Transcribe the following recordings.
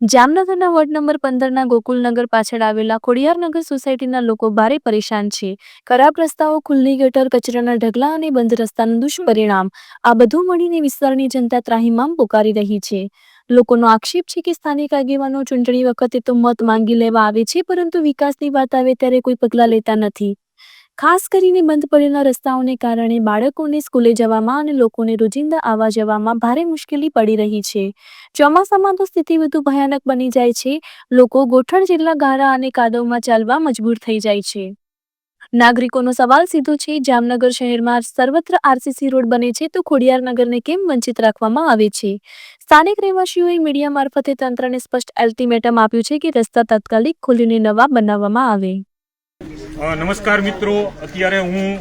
જામનગરના ward number પંદરના Gokulnagar પાછળ આવેલા ખોડિયારનગર સોસાયટીના લોકો ભારે પરેશાન છે. ખરાબ રસ્તાઓ, ખુલ્લી ગટર, કચરાના ઢગલા અને બંધ રસ્તાનું દુષ્પરિણામ, આ બધું મળીને વિસ્તારની જનતા ત્રાહિમામ પોકારી રહી છે. લોકોનો આક્ષેપ છે કે સ્થાનિક આગેવાનો ચૂંટણી વખતે તો મત માંગી લેવા આવે છે, પરંતુ વિકાસની વાત આવે ત્યારે કોઈ પગલાં લેતા નથી. ખાસ કરીને બંધ પડેલા રસ્તાઓને કારણે બાળકોને સ્કૂલે જવામાં અને લોકોને રોજિંદા આવવા જવામાં ભારે મુશ્કેલી પડી રહી છે. ચોમાસામાં તો સ્થિતિ વધુ ભયાનક બની જાય છે. લોકો ગોઠણ જેટલા ગારા અને કાદવમાં ચાલવા મજબૂર થઈ જાય છે. નાગરિકોનો સવાલ સીધો છે, જામનગર શહેરમાં સર્વત્ર આરસીસી રોડ બને છે તો ખોડિયારનગરને કેમ વંચિત રાખવામાં આવે છે? સ્થાનિક રહેવાસીઓએ મીડિયા મારફતે તંત્રને સ્પષ્ટ અલ્ટિમેટમ આપ્યું છે કે રસ્તા તાત્કાલિક ખોલીને નવા બનાવવામાં આવે. નમસ્કાર મિત્રો. અત્યારે હું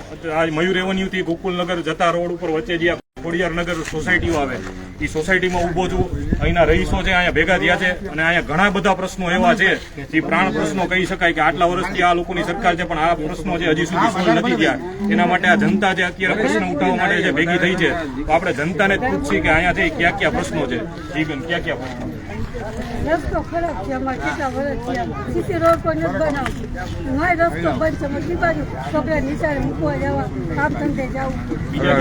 મયુર એવન્યુથી ગોકુલનગર જતા રોડ ઉપર વચ્ચે જે ખોડિયારનગર સોસાયટીઓ આવે, એ સોસાયટીમાં ઊભો છું. અહીંના રહીશો છે, અહીંયા ભેગા થયા છે અને અહીંયા ઘણા બધા પ્રશ્નો એવા છે, જે પ્રાણ પ્રશ્નો કહી શકાય કે આટલા વર્ષથી આ લોકોની સરકાર છે, પણ આ પ્રશ્નો છે હજી સુધી સોલ્વ નથી થયા. એના માટે આ જનતા જે અત્યારે પ્રશ્ન ઉઠાવવા માટે જે ભેગી થઈ છે, તો આપણે જનતાને જ પૂછીએ કે અહીંયા છે ક્યાં ક્યાં પ્રશ્નો છે. જીવન ક્યાં ક્યાં પ્રશ્નો? રસ્તો ખરાબ છે અમારે કેટલા વર્ષ છે સીસી રોડ પર નથી બનાવતી. મારે રસ્તો બંધ છે ઈ બાજુ છોકરા નિશાળે મૂકવા જવા કામ ધંધે જવું બીજા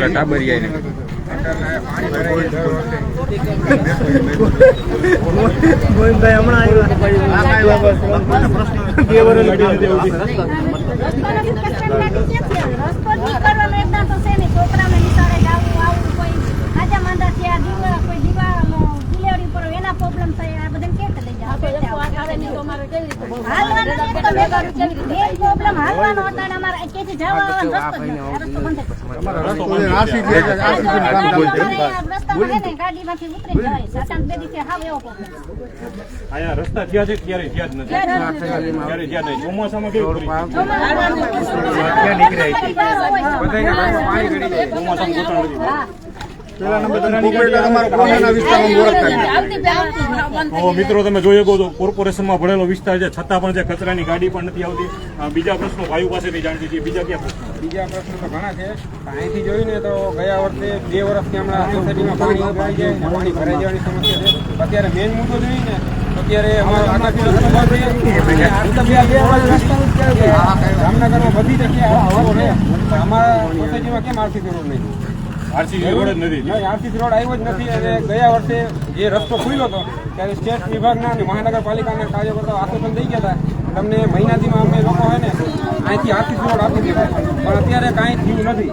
હમણાં તો છે નહીં છોકરાને નિશાળે જવું આવું કોઈ આજા માંદા થયા દીવા કોઈ દીવા ડિલિવરી પર એના પ્રોબ્લેમ થાય આ બધાને કેવી રીતે લઈ જાવ હાલવાનો એક તો મેન પ્રોબ્લેમ હાલવાનો હતા ને અમારે અહીંથી જવા આવવાનો રસ્તો જ નથી. આ રસ્તો બંધ જ છે. રસ્તો બંધ છે એટલે. આ જો આ રસ્તામાં છે ને ગાડીમાંથી ઉતરી જવાય સાતાન બે દિવસે હાવ એવો પ્રોબ્લેમ અહીંયા રસ્તા થયા છે ક્યારે થયા જ નથી ચોમાસામાં કેવું પરિસ્થિતિ? ચોમાસામાં મિત્રો તમે જોઈ શકો છો કોર્પોરેશનમાં ભરેલો વિસ્તાર છે છતાં પણ જે કચરાની ગાડી પણ નથી આવતી. બીજા પ્રશ્નો ભાઈઓ પાસેથી જાણતી છીએ. બીજા ક્યાં પ્રશ્નો? બીજા પ્રશ્નો તો ઘણા છે. અહીંથી જોયું ને તો ગયા વર્ષે બે વર્ષથી હમણાં સોસાયટીમાં પાણી ભરાઈ જાય પાણી ભરાઈ જવાની સમસ્યા છે. અત્યારે મેઇન મુદ્દો જોઈએ ને અત્યારે છે છે. જામનગરમાં બધી જગ્યાએ છે. અમારા સોસાયટીમાં કેમ આરસીસી જરૂર નહીં? આરસીસી રોડ જ નથી. આરસીસી રોડ આવ્યો જ નથી અને ગયા વર્ષે જે રસ્તો ખુલ્યો હતો ત્યારે સ્ટેટ વિભાગના અને મહાનગરપાલિકાના કાર્યકર્તાઓ આશ્વાસન દઈ ગયા હતા તમને મહિનાથીમાં અમે લોકો હોય ને અહીંથી આરસીસી રોડ આપી દેવાય પણ અત્યારે કાંઈ થયું નથી.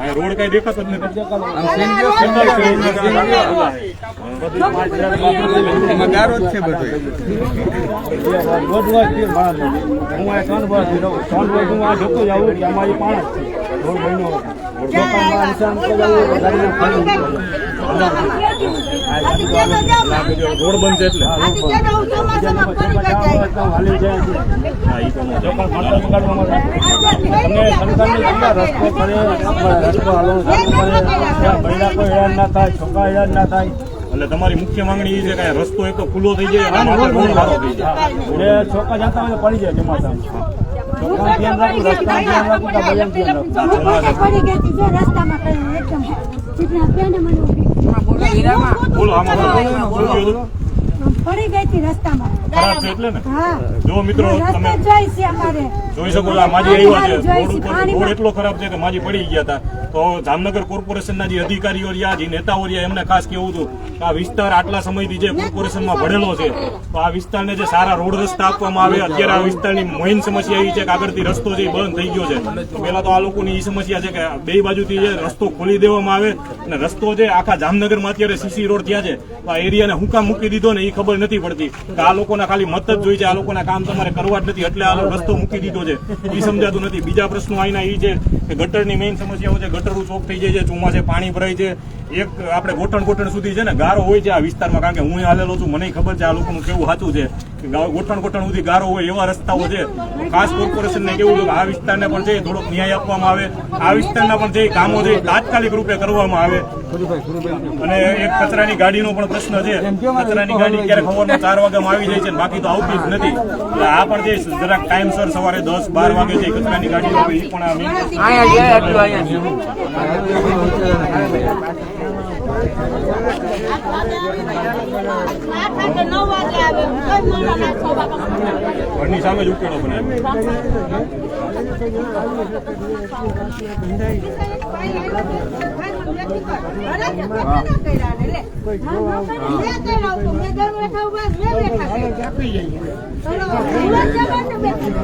આ રોડ કઈ દેખાતો જ નથી ગારો જ છે બધો રોડ બંધ છે એટલે હા, ઈ તો નો. જો પણ ખાતર બગાડવા માટે તમને સરકારની કેટલા રસ્તો કરે રસ્તો હાલો કોઈ હેરાન ના થાય છોકરા હેરાન ના થાય એટલે તમારી મુખ્ય માંગણી એ છે કે રસ્તો એક તો ખુલ્લો થઈ જાય રોડ એટલે છોકરા જતા હોય તો પડી જાય ચોમાસામાં. રસ્તામાં પડી ગઈ હતી રસ્તામાં. ખરાબ છે એટલે ને? હા. જો મિત્રો તમે જોઈ છે અમારે. જોઈ શકો છો માજી આવ્યા છે. રોડ છે, એટલો ખરાબ છે કે માજી પડી ગયા હતા. તો જામનગર કોર્પોરેશનના જે અધિકારીઓ રહ્યા જે નેતાઓ રહ્યા એમને ખાસ કેવું હતું કે આ વિસ્તાર આટલા સમયથી જે કોર્પોરેશનમાં ભરેલો છે તો આ વિસ્તારને જે સારા રોડ રસ્તા આપવામાં આવે અત્યારે આ વિસ્તારની મેઇન સમસ્યા એવી છે કે આગળથી રસ્તો જે બંધ થઈ ગયો છે. પહેલા પેલા તો આ લોકોની એ સમસ્યા છે કે બે બાજુથી જે રસ્તો ખોલી દેવામાં આવે અને રસ્તો જે આખા જામનગરમાં અત્યારે સીસી રોડ થયા છે તો આ એરિયાને હુકામ મૂકી દીધો ને એ ખબર નથી પડતી. કે આ લોકોના ખાલી મત જ જોઈ છે, આ લોકોના કામ તમારે કરવા જ નથી. એટલે આ રસ્તો મૂકી દીધો છે. એ સમજાતું નથી. બીજા પ્રશ્નો અહીંના એ છે કે ગટરની મેઇન સમસ્યાઓ છે ગટરો ચોક થઈ જાય છે, ચોમાસે પાણી ભરાય છે. એક આપણે ગોઠણ ગોઠણ સુધી છે ને ગારો હોય છે આ વિસ્તારમાં, કારણ કે હું હાલેલો છું, મને ખબર છે આ લોકોનું કેવું સાચું છે. ગોઠણ ગોઠણ સુધી ગારો હોય એવા રસ્તાઓ છે. ખાસ કોર્પોરેશનને કેવું આ વિસ્તારને પણ છે થોડોક ન્યાય આપવામાં આવે. આ વિસ્તારના પણ જે કામો છે તાત્કાલિક રૂપે કરવામાં આવે. અને એક કચરાની ગાડીનો પણ પ્રશ્ન છે. કચરાની ગાડી ક્યારેક સવારના ચાર વાગ્યામાં આવી જાય છે બાકી તો આવતી જ નથી. એટલે આ પણ જે જરાક ટાઈમસર સવારે દસ, બાર વાગે છે કચરાની ગાડી આવે એ પણ ઘરની સામે જ ઉકેલો બનાવ્યો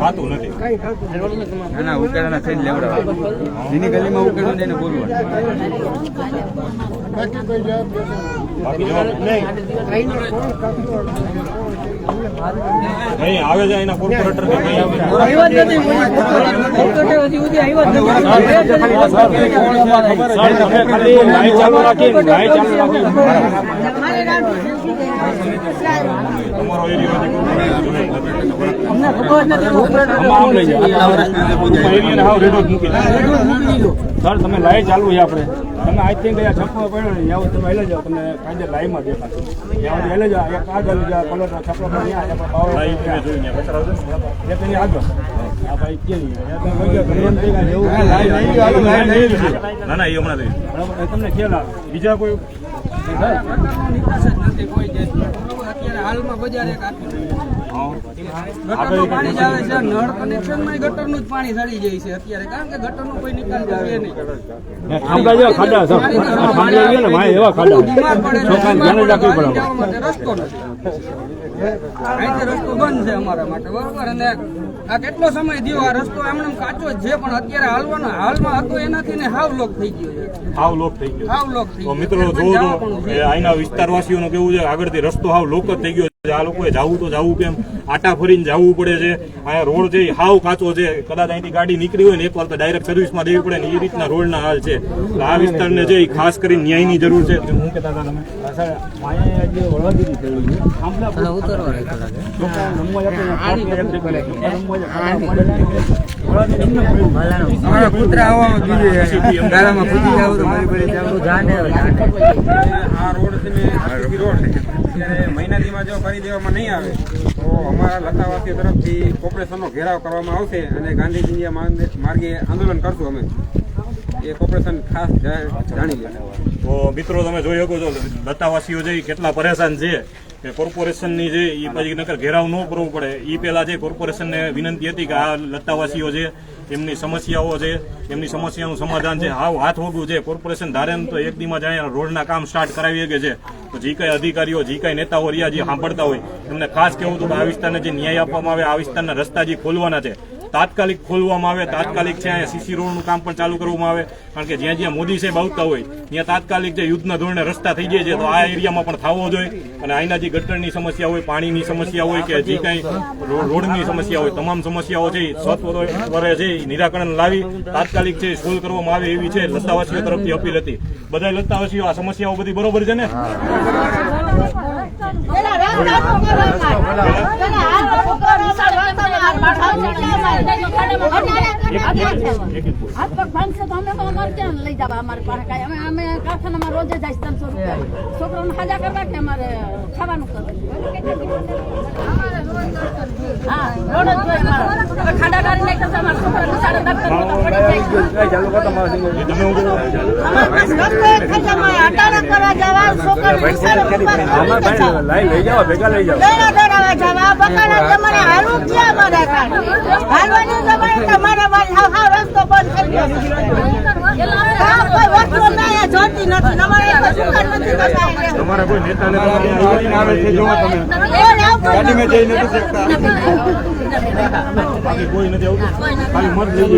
ખાતું નથી. થઈને લેવડાવવા જેની ગલીમાં ઉકેલું એને બોલવાનું. બાકી જવાબ નહીં. નહીં આવે છે એના કોર્પોરેટર કે નહીં તમારો એરિયા સર તમે લાઈ ચાલુ છે આપણે. તમે આઈ થિંક અહીંયા છપ્પો પડ્યો ને ત્યાં તમે હેલે જાઓ. તમને કાંઈ લાઈમાં દેખાશે ત્યાં હેલે જાઓ. એક આગળ જાઓ કલરનો છપ્પો પણ ત્યાં આપણે પાવર લાઈવ મેં જોયું ને કચરા છે ને. એક એની આગળ. આ ભાઈ કે ત્યાં તમે વહી ગયા ઘરે એમ થઈ ગયા એવું હા, લાઈવ લઈ ગયો, હાલો, લાઈવ ના ના એ હમણાં લઈ તમને ખ્યાલ આવે. બીજા કોઈ હાલમાં બજાર એક આખું હા. ગટરનું પાણી આવે છે નળ કનેક્શનમાં ગટરનું જ પાણી સડી જાય છે અત્યારે કારણ કે ગટરનો કોઈ નિકાલ છે નહીં. ખાંડા જેવા ખાડા સર આ ખાંડા આવ્યા ને માય એવા ખાડા. બીમાર પડે ને છોકરાને બીમાર ધ્યાન પડે રાખવી પડે. ગાડી જવા માટે રસ્તો નથી. રસ્તો બંધ છે અમારા માટે બરોબર? અને આ કેટલો સમય થયો આ રસ્તો એમને કાચો જ છે પણ અત્યારે હાલવાનો હાલમાં હતો એનાથી ને હાવ લોક થઈ ગયો છે. હાવ લોક થઈ ગયો હાવ લોક થઈ ગયો મિત્રો જોવો તો વિસ્તારવાસીઓનું કેવું છે આગળથી રસ્તો હાવ લોક જ થઈ ગયો છે. આ લોકોએ જવું તો જવું કેમ? આટા ફરીને જવું પડે છે. અહીંયા રોડ છે એ હાવ કાચો છે. કદાચ અહીંથી ગાડી નીકળી હોય ને એકવાર તો ડાયરેક્ટ સર્વિસમાં દેવી પડે ને એ રીતના રોડના હાલ છે. આ વિસ્તારને છે એ ખાસ કરીને ન્યાયની જરૂર છે. હું કહેતા હતા તમે આ રોડ છે. ને આરસીસી રોડ છે ત્યારે મહિનાદીમાં જો કરી દેવામાં નહીં આવે, તો અમારા લતાવાસીઓ તરફથી કોર્પોરેશનનો ઘેરાવ કરવામાં આવશે અને ગાંધીજી માર્ગે આંદોલન કરશું અમે. એ કોર્પોરેશન ખાસ જાણી લેશે તો મિત્રો તમે જોઈ શકો છો, લતાવાસીઓ જે કેટલા પરેશાન છે. કે કોર્પોરેશનની જે એ પછી નકર ઘેરાવ ન કરવો પડે. એ પહેલાં જે કોર્પોરેશનને વિનંતી હતી કે આ લતાવાસીઓ છે, એમની સમસ્યાઓ છે, એમની સમસ્યાનું સમાધાન છે. હાવ હાથ વગું છે. કોર્પોરેશન ધારે તો એક દીમાં જ રોડના કામ સ્ટાર્ટ કરાવી શકે છે. તો જે કાંઈ અધિકારીઓ, જે કાંઈ નેતાઓ રહ્યા જે સાંભળતા હોય, એમને ખાસ કહેવું હતું કે આ વિસ્તારને જે ન્યાય આપવામાં આવે, આ વિસ્તારના રસ્તા જે ખોલવાના છે તાત્કાલિક ખોલવામાં આવે, તાત્કાલિક છે, અહીંયા સીસી રોડનું કામ પણ ચાલુ કરવામાં આવે. કારણ કે જ્યાં જ્યાં મોદી સાહેબ આવતા હોય, ત્યાં તાત્કાલિક જે યુદ્ધના ધોરણે રસ્તા થઈ જાય છે, તો આ એરિયામાં પણ થવો જોઈએ. અને અહીંના જે ગટરની સમસ્યા હોય, પાણીની સમસ્યા હોય કે જે કાંઈ રોડની સમસ્યા હોય, તમામ સમસ્યાઓ છે સત્વરે છે નિરાકરણ લાવી તાત્કાલિક છે સોલ્વ કરવામાં આવે એવી છે, લતાવાસીઓ તરફથી અપીલ હતી. બધા લતાવાસીઓ, આ સમસ્યાઓ બધી બરોબર છે ને? રૂપિયા છોકરાઓને હાજા કરવા કે અમારે ખાવાનું કરવું હા, રોડ જ જોઈએ ખાડા ગાડી નાખ્યા છે અમારા છોકરાને સાડા દફતરમાં તો પડી જાય એ ચાલુ કરો તમારા સિંગલ. એ તમે હું કહો? રસ્તો એક થઈ જાય અમારે અટાણા કરવા જવા છોકરાને નિશાળે મૂકવા આમાં પડી કાંઈ જાય. નહીં. લઈ લઈ જાઓ ભેગા લઈ જાઓ દોડા દોડાવા જવા બકાલા તમારે હાલવું જ છે અમારે કાંઈ. તમારે રસ્તો બંધ થઈ તમારા કોઈ નેતાને તમારી આવે છે જોવા તમે. ગાડીમાં જઈ નથી શકતા. બાકી કોઈ નથી આવતું. ખાલી મત લઈ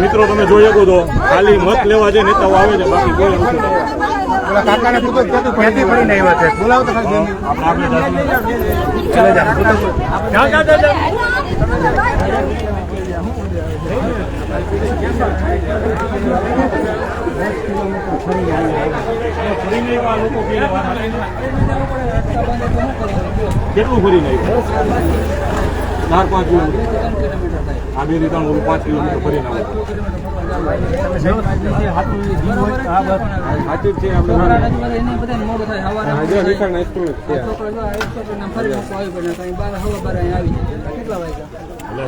મિત્રો તમે જોઈ શકો તો ખાલી મત લેવા જે નેતાઓ આવે છે બાકી કોઈ આવતું કાકાને પૂછો ક્યાંથી ક્યાંથી ફરીને આવ્યા છે. બોલાવો તો ખાલી આપણે આગળ જાશું. ફરીને એવા લોકો કે વાત કેટલું ફરી નાખ્યું ચાર પાંચ કિલોમીટર આ બે રીતા ઓલું પાંચ કિલોમીટર ફરી નાખું. સાચું છે આપણે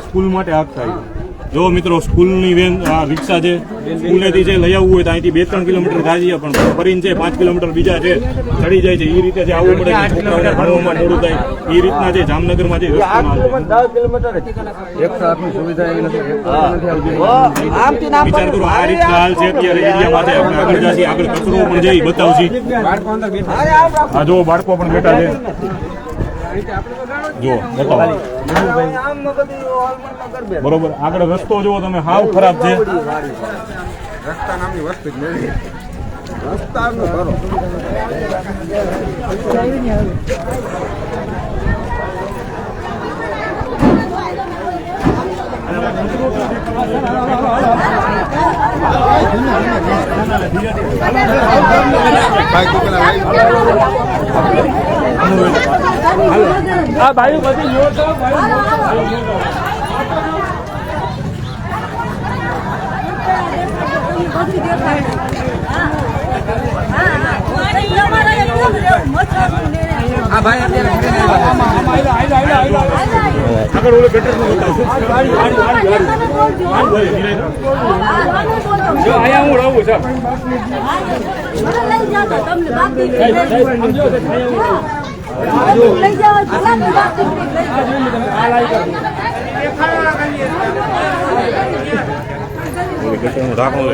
સ્કૂલ માટે હક થાય. જો મિત્રો સ્કૂલની વેન આ રિક્ષા છે સ્કૂલેથી જે લઈ આવવું હોય તો અહીંથી બે ત્રણ કિલોમીટર થાય છે પણ ફરીને છે પાંચ કિલોમીટર બીજા છે ચડી જાય છે એ રીતે જે આવવું પડે છે છોકરાઓને ભણવામાં મોડું થાય એ રીતના જે જામનગરમાં જે વિચાર કરો આ રીતના હાલ છે અત્યારે એરિયામાં છે આપણે આગળ જશે આગળ કચરો પણ જઈ બતાવશી. આ જો બાળકો પણ બેઠા છે. જો બતાવો. બરોબર આગળ રસ્તો જુઓ તમે હાવ ખરાબ છે. રસ્તા નામની વસ્તુ જ નથી. રસ્તાનો કરો. આ ભાઈ અત્યારે આગળ ઓલો ગટર હું રહું છું. લઈ જવા ઓલી ગટરનું ઢાંકણું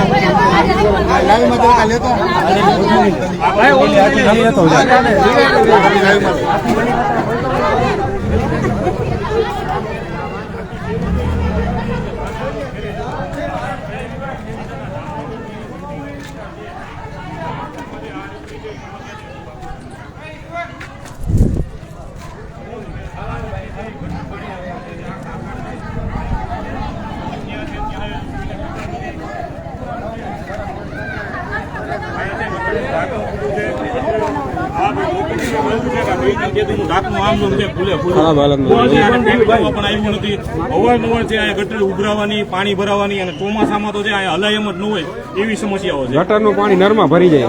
બસ ઢાંકણું આવે ને. કાંઈ રજૂઆત કરી છે કે એમનો? આ ભાઈ બંધ છે કે જગ્યાથી ઢાંકણું છે ફૂલે ફૂલે. કોઈ છે આને પેમેન્ટમાં પણ આવ્યું નથી. અવારનવાર છે અહીંયા ગટર ઉભરાવાની પાણી ભરાવાની અને ચોમાસામાં તો છે અહીંયા હલાય એમ જ ન હોય એવી સમસ્યાઓ છે. ગટરનું પાણી નરમાં ભરી જાય.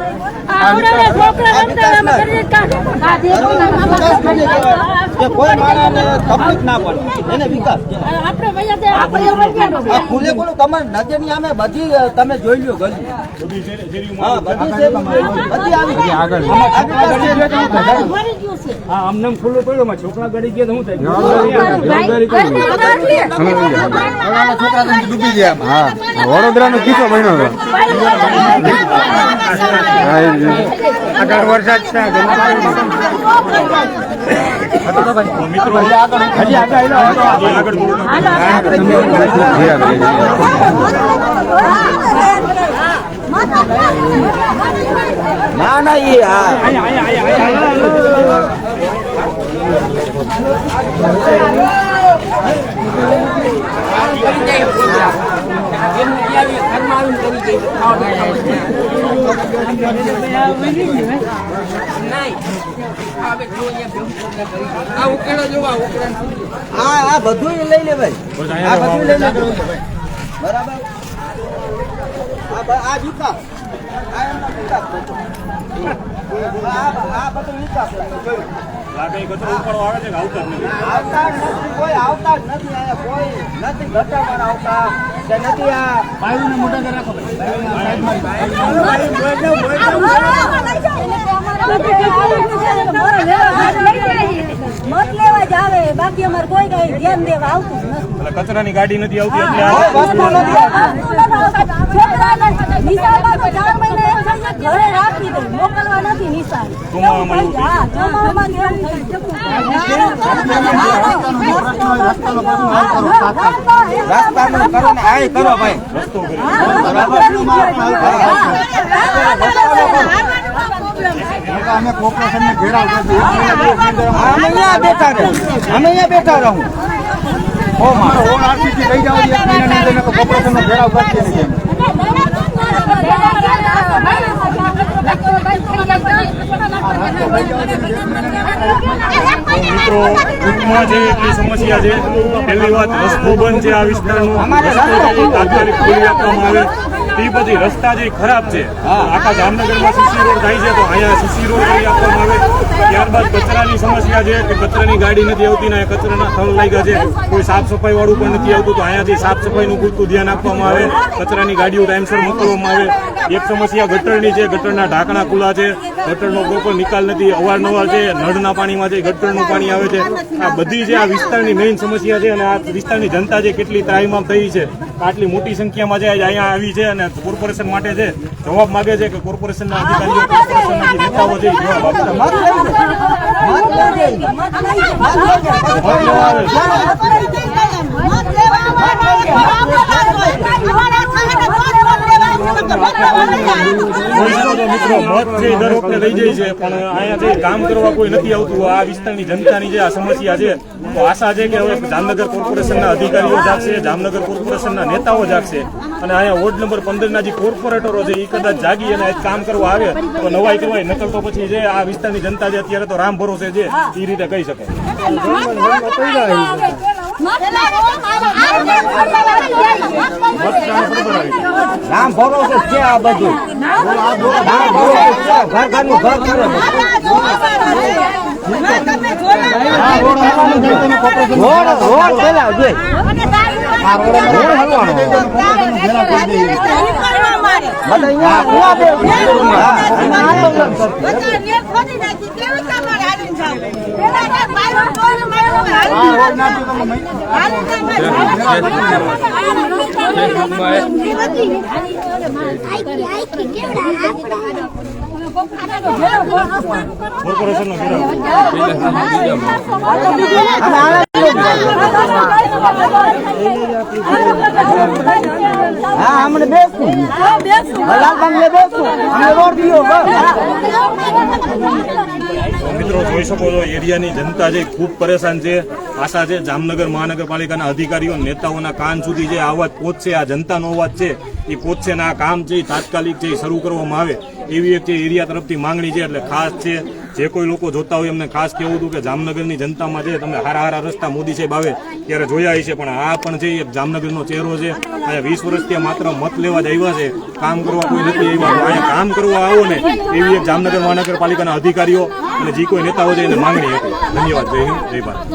કોઈ માણસને તકલીફ ના પડે એને વિકાસ આપણે વૈયા આપણે આ ફૂલે બોલું તમારે નજરની સામે બધી તમે જોઈ લો ગલી બધી શેરી- શેરીઓમાં હા બધી આવી આગળ આ વિકાસ છે. મરી ગયું છે હા આમને ખુલ્લું પડ્યું છોકરા ગળી ગયા તો શું થાય છોકરા ડૂબી ગયા. હા વડોદરાનો કિસ્સો બન્યો હતો આગળ વરસાદ છે. ના ના એ હા આ બધું લઈ લે ભાઈ. આ બધું લઈ લે બરાબર? આ જૂતા આ એમના આ બધું વિકાસ લાગે કચરો ઉપાડવા આવે છે કે આવતા નથી આવતા નથી કોઈ આવતા જ નથી અહીંયા કોઈ નથી ઘટાડવાના આવતા કે નથી આ મત લેવા જ આવે બાકી અમારે કોઈ કઈ ધ્યાન દેવા આવતું નથી એટલે કચરાની ગાડી નથી આવતી એટલે જાય ઘરે રાખી દે મોકલવા નથી નિશાળ ચોમાસામાં એવું હા ચોમાસામાં એવું રસ્તાનું કરો ને આ કરો ભાઈ અમે કોર્પોરેશન ને ઘેરાવ કરી અમે અહીંયા બેઠા રહે અમે અહીંયા બેઠા રહું ઓ મારો ઓન આરસીસી લઈ જાવ એક મહિનાની અંદર કોર્પોરેશન નો ઘેરાવ નહીં મિત્રો ટૂંકમાં જે એટલી સમસ્યા છે. પહેલી વાત રસ્તો બંધ છે આ વિસ્તારનો. રસ્તો તાત્કાલિક ખોલી આપવામાં આવે. તે પછી રસ્તા જે ખરાબ છે, આખા જામનગરમાં સીસી રોડ થાય છે, તો અહીંયા સીસી રોડ કરી આપવામાં આવે. ત્યારબાદ કચરાની સમસ્યા છે, કે કચરાની ગાડી નથી આવતી ને કચરાના સ્થળ લાગ્યા છે. કોઈ સાફ સફાઈ વાળું પણ નથી આવતું, તો અહીંયાથી સાફ સફાઈનું પૂરતું ધ્યાન આપવામાં આવે, કચરાની ગાડીઓ ટાઈમસર મોકલવામાં આવે. એક સમસ્યા ગટરની છે, ગટરના ઢાંકણા ખુલ્લા છે, ગટરનો પ્રોપર નિકાલ નથી, અવારનવાર છે, નળના પાણીમાં છે ગટરનું પાણી આવે છે. આ બધી જે આ વિસ્તારની મેઇન સમસ્યા છે અને આ વિસ્તારની જનતા જે કેટલી ત્રાહીમામ થઈ છે આટલી મોટી સંખ્યામાં જે અહીંયા આવી છે અને કોર્પોરેશન માટે છે જવાબ માગે છે કે કોર્પોરેશનના અધિકારીઓ કોર્પોરેશનના નેતાઓ. મિત્રો મત લઈ જાય છે પણ અહીંયા જે કામ કરવા કોઈ નથી આવતું આ વિસ્તારની જનતાની જે આ સમસ્યા છે તો આશા છે કે હવે જામનગર કોર્પોરેશનના અધિકારીઓ જાગશે જામનગર કોર્પોરેશનના નેતાઓ જાગશે અને અહીંયા વોર્ડ નંબર પંદરના જે કોર્પોરેટરો છે એ કદાચ જાગી અને કામ કરવા આવે તો નવાઈ કરવાય નકલ તો પછી જે આ વિસ્તારની જનતા છે અત્યારે તો રામ ભરોસે છે એ રીતે કહી શકે રામ ભરોસે છે આ બધું. નામ ભરોસે છે. ઘર ઘર કરે રોડ રોડ પેલા બધા અહીંયા બે હા, અમને બેસવું લાલબાગ બેસવું અમને રોડ દીયો મિત્રો જોઈ શકો છો, એરિયાની જનતા છે, ખૂબ પરેશાન છે. આશા છે જામનગર મહાનગરપાલિકાના અધિકારીઓ નેતાઓના કાન સુધી જે અવાજ પહોંચશે, આ જનતાનો અવાજ છે, એ પહોંચશે ને આ કામ છે, એ તાત્કાલિક એ શરૂ કરવામાં આવે એવી એક જે એરિયા તરફથી માંગણી છે, એટલે ખાસ છે જે કોઈ લોકો જોતા હોય એમને ખાસ કહેવું હતું કે જામનગરની જનતામાં છે તમે હારા હારા રસ્તા મોદી સાહેબ આવે ત્યારે જોયા છે પણ આ પણ છે એક જામનગરનો ચહેરો છે, અહીંયા વીસ વર્ષથી માત્ર મત લેવા જ આવ્યા છે, કામ કરવા કોઈ નથી આવ્યા. કામ કરવા આવો ને, એવી એક જામનગર મહાનગરપાલિકાના અધિકારીઓ અને જે કોઈ નેતાઓ છે એને માંગણી હતી. ધન્યવાદ. જય હિન્દ, જય ભારત.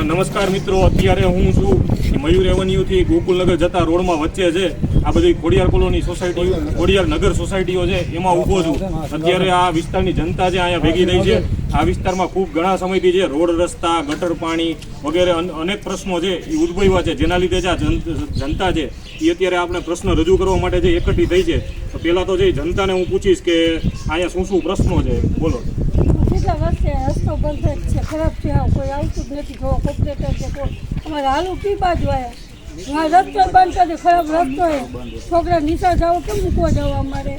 નમસ્કાર મિત્રો. અત્યારે હું છું મયુર એવન્યુથી ગોકુલનગર જતા રોડમાં વચ્ચે છે. આ બધી ખોડિયાર કોલોની સોસાયટી ખોડિયાર નગર સોસાયટીઓ છે, એમાં ઊભો છું. અત્યારે આ વિસ્તારની જનતા છે અહીંયા ભેગી થઈ છે, આ વિસ્તારમાં ખૂબ ઘણા સમયથી છે રોડ રસ્તા, ગટર પાણી વગેરે અન- અનેક પ્રશ્નો છે, એ ઉદ્ભવ્યા છે. જેના લીધે જે આ જન- જનતા છે, એ અત્યારે આપણે પ્રશ્ન રજૂ કરવા માટે જે એકઠી થઈ છે. તો પહેલાં તો જે જનતાને હું પૂછીશ કે અહીંયા શું શું પ્રશ્નો છે? બોલો. કેટલા વર્ષે રસ્તો બંધ જ છે. ખરાબ છે કોઈ આવતું જ નથી. જોવા કોપરેટર છે. કોઈ અમારે હાલું કી બાજુ આવ્યા હા રસ્તો બંધ કરી ખરાબ રસ્તો છે છોકરા નિશા જાવ કેમ મૂકવા જવા અમારે?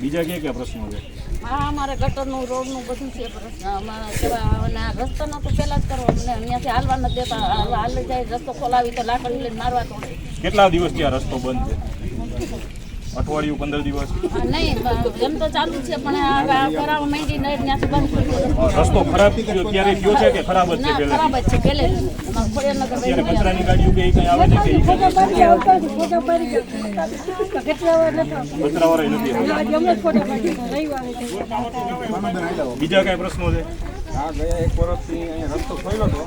બીજા કયા કયા પ્રશ્નો છે? હા અમારે ગટરનું રોડનું બધું છે પ્રશ્ન. અમારે કેવા રસ્તાનો તો પહેલા જ કરો અમને. અહીંયાથી હાલવા નથી દેતા. હાલ હાલ જાય રસ્તો ખોલાવી તો લાકડી લઈને મારવા તો કેટલા દિવસથી આ રસ્તો બંધ છે? અઠવાડિયું પંદર દિવસ. નહીં એમ તો ચાલુ છે પણ રસ્તો ખરાબ થયો ત્યારે થયો છે કે ખરાબ જ છે ખરાબ જ છે અત્યારે ભાઈ કચરાની ગાડીઓ કે કઈ આવે છે કે કચરાવાળા નથી બીજા કઈ પ્રશ્નો છે? આ ગયા એક વર્ષથી અહીંયા રસ્તો ખોલ્યો હતો.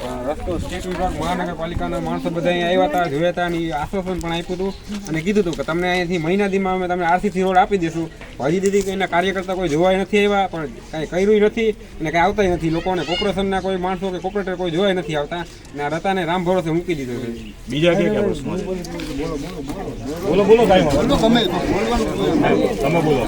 પણ રસ્તો સ્ટેટ વિભાગ મહાનગરપાલિકાના માણસો બધા અહીંયા આવ્યા હતા જોયા હતા અને આશ્વાસન પણ આપ્યું હતું અને કીધું હતું કે તમને અહીંયાથી મહિના દીમાં અમે તમને આરસીસી રોડ આપી દઈશું. હજી દીધી કે એના કાર્યકર્તા કોઈ જોવાય નથી આવ્યા પણ કાંઈ કર્યું નથી અને કાંઈ આવતા નથી. લોકોને કોર્પોરેશનના કોઈ માણસો કે કોર્પોરેટર કોઈ જોવાય નથી આવતા અને આ રતાને રામ ભરોસે મૂકી દીધો છે. બીજા બોલો પ્રશ્નો બોલો બોલો તમે બોલો.